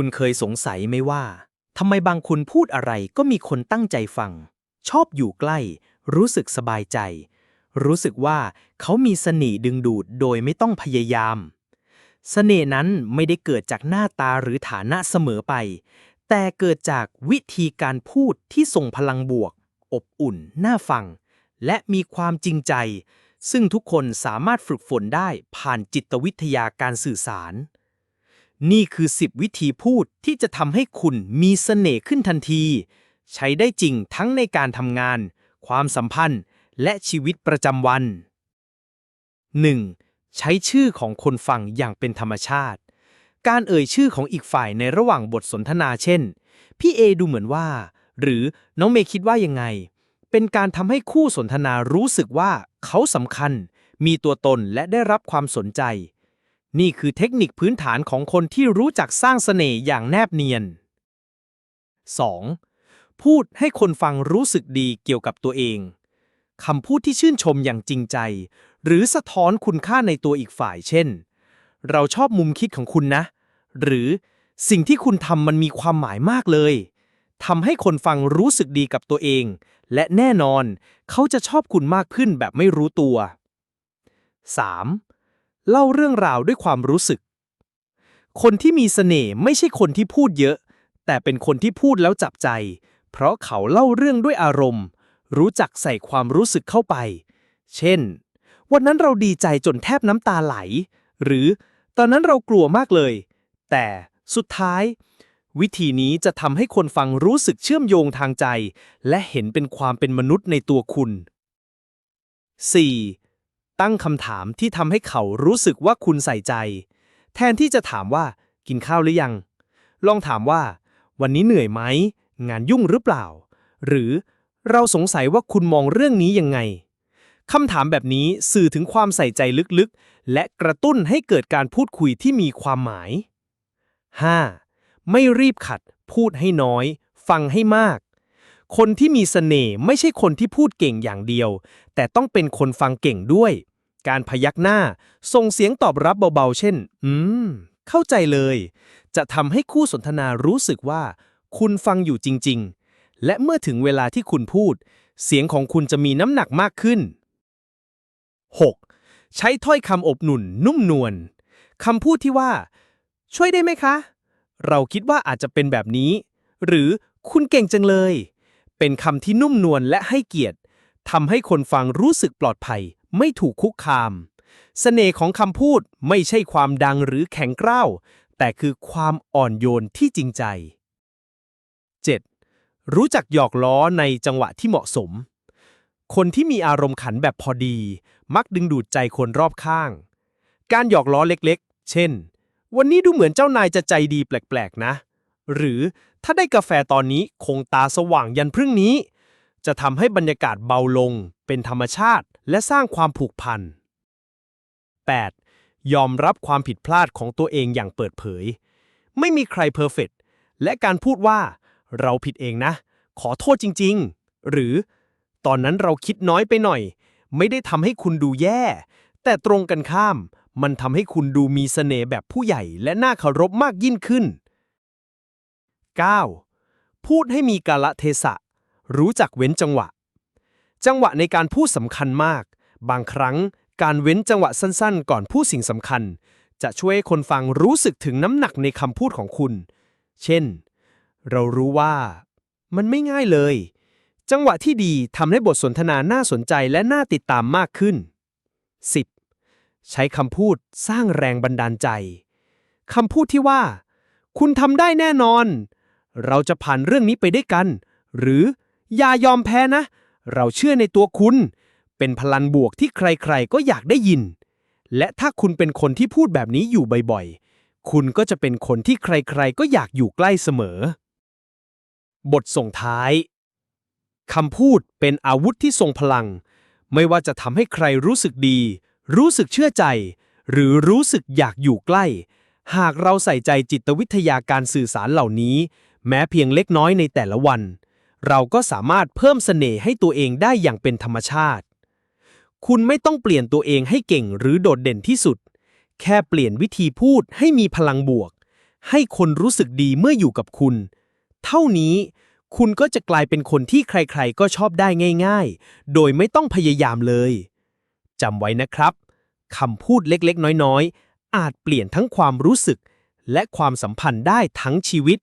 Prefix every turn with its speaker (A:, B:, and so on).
A: คุณเคยสงสัยไหมว่าทำไมบางคนพูดอะไรก็มีคนตั้งใจฟัง ชอบอยู่ใกล้ รู้สึกสบายใจ รู้สึกว่าเขามีเสน่ห์ดึงดูดโดยไม่ต้องพยายามเสน่ห์นั้นไม่ได้เกิดจากหน้าตาหรือฐานะเสมอไป แต่เกิดจากวิธีการพูดที่ส่งพลังบวก อบอุ่น น่าฟัง และมีความจริงใจ ซึ่งทุกคนสามารถฝึกฝนได้ผ่านจิตวิทยาการสื่อสาร นี่คือ 10 วิธีพูดที่จะทำให้คุณมีเสน่ห์ขึ้นทันที ใช้ได้จริงทั้งในการทำงาน ความสัมพันธ์ และชีวิตประจำวัน 1. ใช้ชื่อของคนฟังอย่างเป็นธรรมชาติ การเอ่ยชื่อของอีกฝ่ายในระหว่างบทสนทนาเช่น พี่เอดูเหมือนว่า หรือน้องเมย์คิดว่ายังไง เป็นการทำให้คู่สนทนารู้สึกว่าเขาสำคัญ มีตัวตนและได้รับความสนใจ นี่คือเทคนิคพื้นฐานของคนที่รู้จักสร้างเสน่ห์อย่างแนบเนียน 2. พูดให้คนฟังรู้สึกดีเกี่ยวกับตัวเอง คำพูดที่ชื่นชมอย่างจริงใจ หรือสะท้อนคุณค่าในตัวอีกฝ่าย เช่น เราชอบมุมคิดของคุณนะ หรือสิ่งที่คุณทำมันมีความหมายมากเลยทำให้คนฟังรู้สึกดีกับตัวเอง และแน่นอน เขาจะชอบคุณมากขึ้นแบบไม่รู้ตัว 3. เล่าเรื่องราวด้วยความรู้สึก คนที่มีเสน่ห์ไม่ใช่คนที่พูดเยอะ แต่เป็นคนที่พูดแล้วจับใจ เพราะเขาเล่าเรื่องด้วยอารมณ์ รู้จักใส่ความรู้สึกเข้าไป เช่น วันนั้นเราดีใจจนแทบน้ำตาไหล หรือตอนนั้นเรากลัวมากเลย แต่สุดท้าย วิธีนี้จะทำให้คนฟังรู้สึกเชื่อมโยงทางใจ และเห็นเป็นความเป็นมนุษย์ในตัวคุณ 4. ตั้งคำถามที่ทำให้เขารู้สึกว่าคุณใส่ใจ แทนที่จะถามว่ากินข้าวหรือยัง ลองถามว่า วันนี้เหนื่อยไหม งานยุ่งหรือเปล่า หรือเราสงสัยว่าคุณมองเรื่องนี้ยังไงคำถามแบบนี้สื่อถึงความใส่ใจลึกๆ และกระตุ้นให้เกิดการพูดคุยที่มีความหมาย 5. ไม่รีบขัด พูดให้น้อย ฟังให้มาก คนที่มีเสน่ห์ไม่ใช่คนที่พูดเก่งอย่างเดียว แต่ต้องเป็นคนฟังเก่งด้วย การพยักหน้า ส่งเสียงตอบรับเบาๆ เช่น อืม เข้าใจเลย จะทำให้คู่สนทนารู้สึกว่า คุณฟังอยู่จริง ๆ และเมื่อถึงเวลาที่คุณพูด เสียงของคุณจะมีน้ำหนักมากขึ้น 6. ใช้ถ้อยคำอบหนุนนุ่มนวลคำพูดที่ว่า ช่วยได้ไหมคะ เราคิดว่าอาจจะเป็นแบบนี้ หรือคุณเก่งจังเลย เป็นคำที่นุ่มนวลและให้เกียรติทำให้คนฟังรู้สึกปลอดภัย ไม่ถูกคุกคามเสน่ห์ของคำพูดไม่ใช่ความดังหรือแข็งกร้าว แต่คือความอ่อนโยนที่จริงใจ 7. รู้จักหยอกล้อในจังหวะที่เหมาะสม คนที่มีอารมณ์ขันแบบพอดี มักดึงดูดใจคนรอบข้าง การหยอกล้อเล็กๆ เช่น วันนี้ดูเหมือนเจ้านายจะใจดีแปลกๆ นะ หรือถ้าได้กาแฟตอนนี้คงตาสว่างยันพรุ่งนี้ จะทำให้บรรยากาศเบาลง เป็นธรรมชาติ และสร้างความผูกพัน 8. ยอมรับความผิดพลาดของตัวเองอย่างเปิดเผย ไม่มีใครเพอร์เฟกต์และการพูดว่า เราผิดเองนะ ขอโทษจริง ๆ หรือ ตอนนั้นเราคิดน้อยไปหน่อย ไม่ได้ทำให้คุณดูแย่ แต่ตรงกันข้าม มันทำให้คุณดูมีเสน่ห์แบบผู้ใหญ่และน่าเคารพมากยิ่งขึ้น 9. พูดให้มีกาละเทศะ รู้จักเว้นจังหวะ จังหวะในการพูดสำคัญมาก บางครั้งการเว้นจังหวะสั้นๆ ก่อนพูดสิ่งสำคัญ จะช่วยให้คนฟังรู้สึกถึงน้ำหนักในคำพูดของคุณ เช่น เรารู้ว่า มันไม่ง่ายเลย จังหวะที่ดีทำให้บทสนทนาน่าสนใจและน่าติดตามมากขึ้น 10. ใช้คำพูดสร้างแรงบันดาลใจคำพูดที่ว่า คุณทำได้แน่นอน เราจะผ่านเรื่องนี้ไปได้วยกัน หรืออย่ายอมแพ้นะ เราเชื่อในตัวคุณ เป็นพลังบวกที่ใครๆ ก็อยากได้ยิน และถ้าคุณเป็นคนที่พูดแบบนี้อยู่บ่อยๆ คุณก็จะเป็นคนที่ใครๆ ก็อยากอยู่ใกล้เสมอ บทส่งท้ายคำพูดเป็นอาวุธที่ทรงพลัง ไม่ว่าจะทำให้ใครรู้สึกดี รู้สึกเชื่อใจ หรือรู้สึกอยากอยู่ใกล้ หากเราใส่ใจจิตวิทยาการสื่อสารเหล่านี้ แม้เพียงเล็กน้อยในแต่ละวัน เราก็สามารถเพิ่มเสน่ห์ให้ตัวเองได้อย่างเป็นธรรมชาติ คุณไม่ต้องเปลี่ยนตัวเองให้เก่งหรือโดดเด่นที่สุด แค่เปลี่ยนวิธีพูดให้มีพลังบวก ให้คนรู้สึกดีเมื่ออยู่กับคุณ เท่านี้คุณก็จะกลายเป็นคนที่ใครๆ ก็ชอบได้ง่าย ๆ โดยไม่ต้องพยายามเลยจำไว้นะครับคำพูดเล็กๆ น้อยๆ อาจเปลี่ยนทั้งความรู้สึก และความสัมพันธ์ได้ทั้งชีวิต